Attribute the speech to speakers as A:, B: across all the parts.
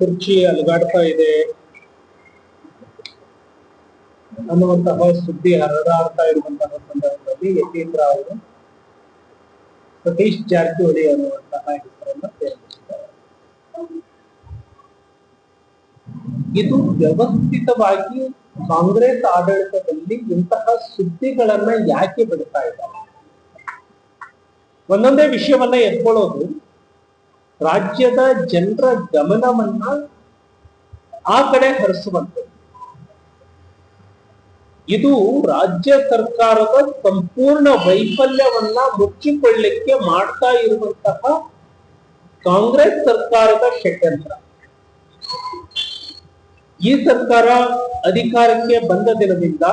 A: ಕುರ್ಚಿ ಅಲುಗಾಡ್ತಾ ಇದೆ. ಅನ್ನುವಂತಹ ಸುದ್ದಿ ಹರಡಾಡ್ತಾ ಇರುವಂತಹ ಸಂದರ್ಭದಲ್ಲಿ ಯತೀಂದ್ರ ಅವರು ಸತೀಶ್ ಜಾರಕಿಹೊಳಿ ಅನ್ನುವಂತಹ ಹೆಸರನ್ನ ಇದು ವ್ಯವಸ್ಥಿತವಾಗಿ ಕಾಂಗ್ರೆಸ್ ಆಡಳಿತದಲ್ಲಿ ಇಂತಹ ಸುದ್ದಿಗಳನ್ನ ಯಾಕೆ ಬಿಡ್ತಾ ಇದ್ದಾರೆ? ಒಂದೊಂದೇ ವಿಷಯವನ್ನ ಎತ್ಕೊಳ್ಳೋದು ರಾಜ್ಯದ ಜನರ ಗಮನವನ್ನ ಆ ಕಡೆ ಹರಿಸುವಂಥದ್ದು. ಇದು ರಾಜ್ಯ ಸರ್ಕಾರದ ಸಂಪೂರ್ಣ ವೈಫಲ್ಯವನ್ನ ಮುಚ್ಚಿಕೊಳ್ಳಿಕ್ಕೆ ಮಾಡ್ತಾ ಇರುವಂತಹ ಕಾಂಗ್ರೆಸ್ ಸರ್ಕಾರದ ಷಡ್ಯಂತ್ರ. ಈ ಸರ್ಕಾರ ಅಧಿಕಾರಕ್ಕೆ ಬಂದ ದಿನದಿಂದ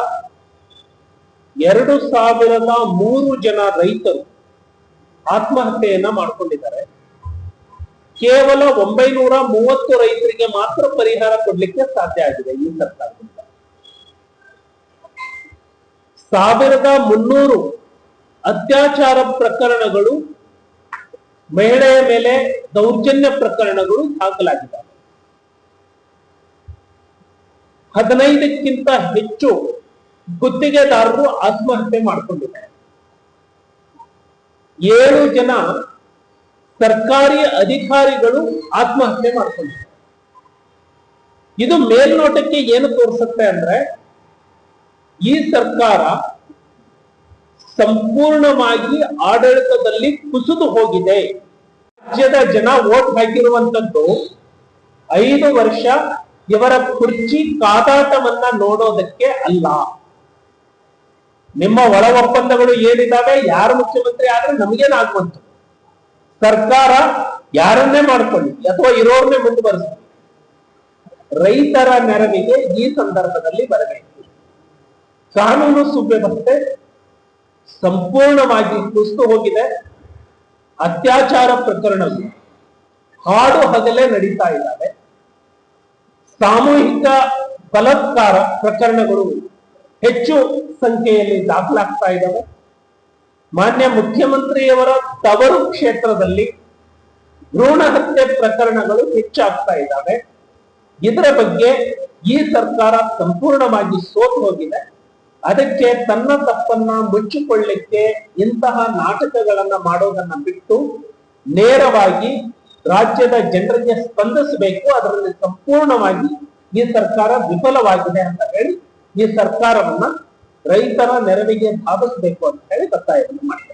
A: ಎರಡು ಸಾವಿರದ ಮೂರು ಜನ ರೈತರು ಆತ್ಮಹತ್ಯೆಯನ್ನ ಮಾಡ್ಕೊಂಡಿದ್ದಾರೆ. ಕೇವಲ ಒಂಬೈನೂರ ಮೂವತ್ತು ರೈತರಿಗೆ ಮಾತ್ರ ಪರಿಹಾರ ಕೊಡ್ಲಿಕ್ಕೆ ಸಾಧ್ಯ ಆಗಿದೆ ಈ ಸರ್ಕಾರದಿಂದ. ಸಾವಿರದ ಮುನ್ನೂರು ಅತ್ಯಾಚಾರ ಪ್ರಕರಣಗಳು ಮಹಿಳೆಯ ಮೇಲೆ ದೌರ್ಜನ್ಯ ಪ್ರಕರಣಗಳು ದಾಖಲಾಗಿದೆ ಹದಿನೈದಕ್ಕಿಂತ ಹೆಚ್ಚು ಗುತ್ತಿಗೆದಾರರು ಆತ್ಮಹತ್ಯೆ ಮಾಡಿಕೊಂಡಿದ್ದಾರೆ. ಏಳು ಜನ ಸರ್ಕಾರಿ ಅಧಿಕಾರಿಗಳು ಆತ್ಮಹತ್ಯೆ ಮಾಡ್ಕೊಂಡಿದ್ದಾರೆ. ಇದು ಮೇಲ್ನೋಟಕ್ಕೆ ಏನು ತೋರಿಸುತ್ತೆ ಅಂದ್ರೆ ಈ ಸರ್ಕಾರ ಸಂಪೂರ್ಣವಾಗಿ ಆಡಳಿತದಲ್ಲಿ ಕುಸಿದು ಹೋಗಿದೆ. ರಾಜ್ಯದ ಜನ ಓಟ್ ಹಾಕಿರುವಂತದ್ದು ಐದು ವರ್ಷ ಇವರ ಕುರ್ಚಿ ಕಾದಾಟವನ್ನ ನೋಡೋದಕ್ಕೆ ಅಲ್ಲ. ನಿಮ್ಮ ಒಳ ಒಪ್ಪಂದಗಳು ಏನಿದಾವೆ, ಯಾರು ಮುಖ್ಯಮಂತ್ರಿ ಆದ್ರೆ ನಮಗೇನಾಗುವಂತ ಸರ್ಕಾರ ಯಾರನ್ನೇ ಮಾಡ್ಕೊಳ್ಳಿ ಅಥವಾ ಇರೋರನ್ನೇ ಮುಂದುವರಿಸಿ. ರೈತರ ನೆರವಿಗೆ ಈ ಸಂದರ್ಭದಲ್ಲಿ ಬರಬೇಕು. ಕಾನೂನು ಸುವ್ಯವಸ್ಥೆ ಸಂಪೂರ್ಣವಾಗಿ ಕುಸಿದು ಹೋಗಿದೆ. ಅತ್ಯಾಚಾರ ಪ್ರಕರಣಗಳು ಹಾಡು ಹಗಲೇ ನಡೀತಾ ಇದ್ದಾವೆ. ಸಾಮೂಹಿಕ ಬಲಾತ್ಕಾರ ಪ್ರಕರಣಗಳು ಹೆಚ್ಚು ಸಂಖ್ಯೆಯಲ್ಲಿ ದಾಖಲಾಗ್ತಾ ಇದ್ದಾವೆ. ಮಾನ್ಯ ಮುಖ್ಯಮಂತ್ರಿಯವರ ತವರು ಕ್ಷೇತ್ರದಲ್ಲಿ ಭ್ರೂಣ ಹತ್ಯೆ ಪ್ರಕರಣಗಳು ಹೆಚ್ಚಾಗ್ತಾ ಇದ್ದಾವೆ. ಇದರ ಬಗ್ಗೆ ಈ ಸರ್ಕಾರ ಸಂಪೂರ್ಣವಾಗಿ ಸೋತು ಹೋಗಿದೆ. ಅದಕ್ಕೆ ತನ್ನ ತಪ್ಪನ್ನ ಮುಚ್ಚಿಕೊಳ್ಳಿಕ್ಕೆ ಇಂತಹ ನಾಟಕಗಳನ್ನ ಮಾಡೋದನ್ನ ಬಿಟ್ಟು ನೇರವಾಗಿ ರಾಜ್ಯದ ಜನರಿಗೆ ಸ್ಪಂದಿಸಬೇಕು. ಅದರಲ್ಲಿ ಸಂಪೂರ್ಣವಾಗಿ ಈ ಸರ್ಕಾರ ವಿಫಲವಾಗಿದೆ ಅಂತ ಹೇಳಿ ಈ ಸರ್ಕಾರವನ್ನ ರೈತರ ನೆರವಿಗೆ ಧಾವಿಸಬೇಕು ಅಂತ ಹೇಳಿ ಬರ್ತಾ ಮಾಡಿ